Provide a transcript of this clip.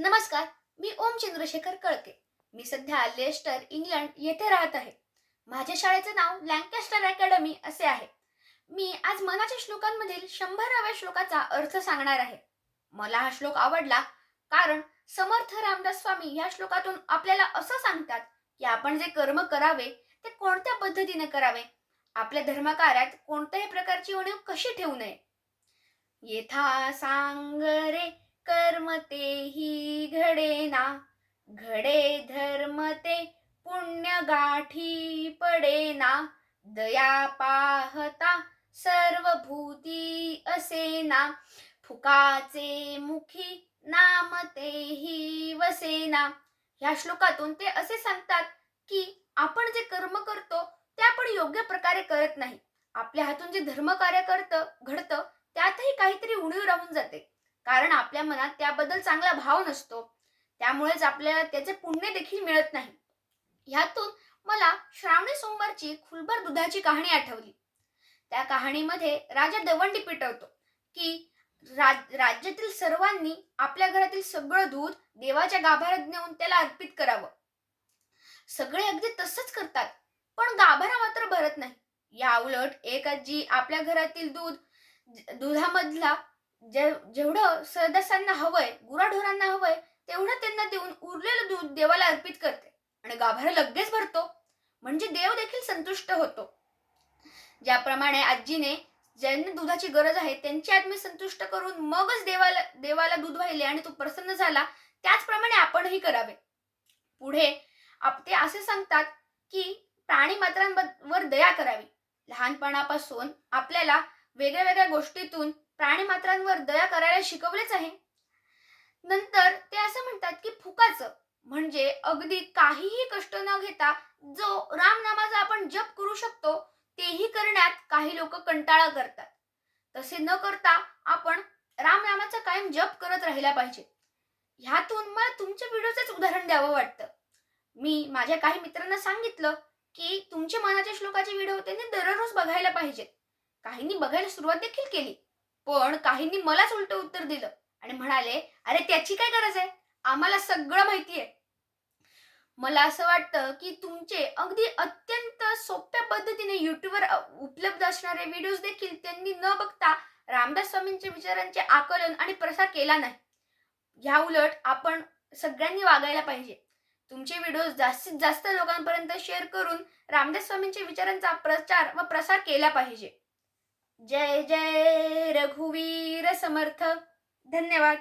नमस्कार मी ओम चंद्रशेखर कळके. मी सध्या Lester England येथे राहत आहे. माझ्या शाळेचे नाव लँकेस्टर अकॅडमी असे आहे. मी आज मनाच्या श्लोकांमधील शंभराव्या श्लोकाचा अर्थ सांगणार आहे. मला हा श्लोक आवडला कारण समर्थ रामदास स्वामी या श्लोकातून आपल्याला असं सांगतात की आपण जे कर्म करावे ते कोणत्या पद्धतीने करावे? आपल्या धर्मकार्यात कोणत्याही प्रकारची उणीव कशी ठेवू नये? येथा सांगरे कर्म तेही घडेना घडे धर्म ते पुण्य गाठी पडेना दया पाहता सर्व भूती असेना फुकाचे मुखी नाम तेही वसेना. ह्या श्लोकातून ते असे सांगतात की आपण जे कर्म करतो ते आपण योग्य प्रकारे करत नाही. आपल्या हातून जे धर्म कार्य करतं घडतं त्यातही काहीतरी उणीव राहून जाते. कारण आपल्या मनात त्याबद्दल चांगला भाव नसतो. त्यामुळेच आपल्याला त्याचे पुण्य देखील मिळत नाही. ह्यातून मला श्रावणी सोमवारची खुलभर दुधाची कहाणी आठवली. त्या कहाणीमध्ये राजा दवंडी पिटवतो की राज राज्यातील सर्वांनी आपल्या घरातील सगळं दूध देवाच्या गाभाऱ्यात नेऊन त्याला अर्पित करावं. सगळे अगदी तसंच करतात पण गाभारा मात्र भरत नाही. या उलट एक आजी आपल्या घरातील दूध दुधामधला जे जेवढं सदस्यांना हवंय गुराढोरांना हवंय तेवढं त्यांना देऊन उरलेलं दूध देवाला अर्पित करते. आणि गाभारा लगेच भरतो. म्हणजे देव देखील संतुष्ट होतो. ज्याप्रमाणे आजीने ज्यांना दुधाची गरज आहे त्यांची आत्मे संतुष्ट करून मगच देवाला देवाला दूध वाहिले आणि तो प्रसन्न झाला त्याचप्रमाणे आपणही करावे. पुढे आप ते असे सांगतात की प्राणी मात्रांवर दया करावी. लहानपणापासून आपल्याला वेगळ्या वेगळ्या गोष्टीतून प्राणी मात्रांवर दया करायला शिकवलेच आहे. नंतर ते असं म्हणतात की फुकाचं म्हणजे अगदी काहीही कष्ट न घेता जो रामनामाचा आपण जप करू शकतो तेही करण्यात काही लोक कंटाळा करतात. तसे न करता आपण रामनामाचा कायम जप करत राहिला पाहिजे. ह्यातून मला तुमच्या व्हिडिओचंच उदाहरण द्यावं वाटतं. मी माझ्या काही मित्रांना सांगितलं की तुमच्या मनाच्या श्लोकाचे व्हिडिओ त्यांनी दररोज बघायला पाहिजेत. काहींनी बघायला सुरुवात देखील केली. पण काहींनी मलाच उलट उत्तर दिलं आणि म्हणाले अरे त्याची काय गरज आहे? आम्हाला सगळं माहिती आहे मला असं वाटतं की तुमचे अगदी अत्यंत सोप्या पद्धतीने युट्यूबवर उपलब्ध असणारे व्हिडिओज देखील त्यांनी न बघता रामदास स्वामींच्या विचारांचे आकलन आणि प्रसार केला नाही. ह्या उलट आपण सगळ्यांनी वागायला पाहिजे. तुमचे व्हिडिओ जास्तीत जास्त लोकांपर्यंत शेअर करून रामदास स्वामींच्या विचारांचा प्रचार व प्रसार केला पाहिजे. जय जय! रघुवीर समर्थ. धन्यवाद.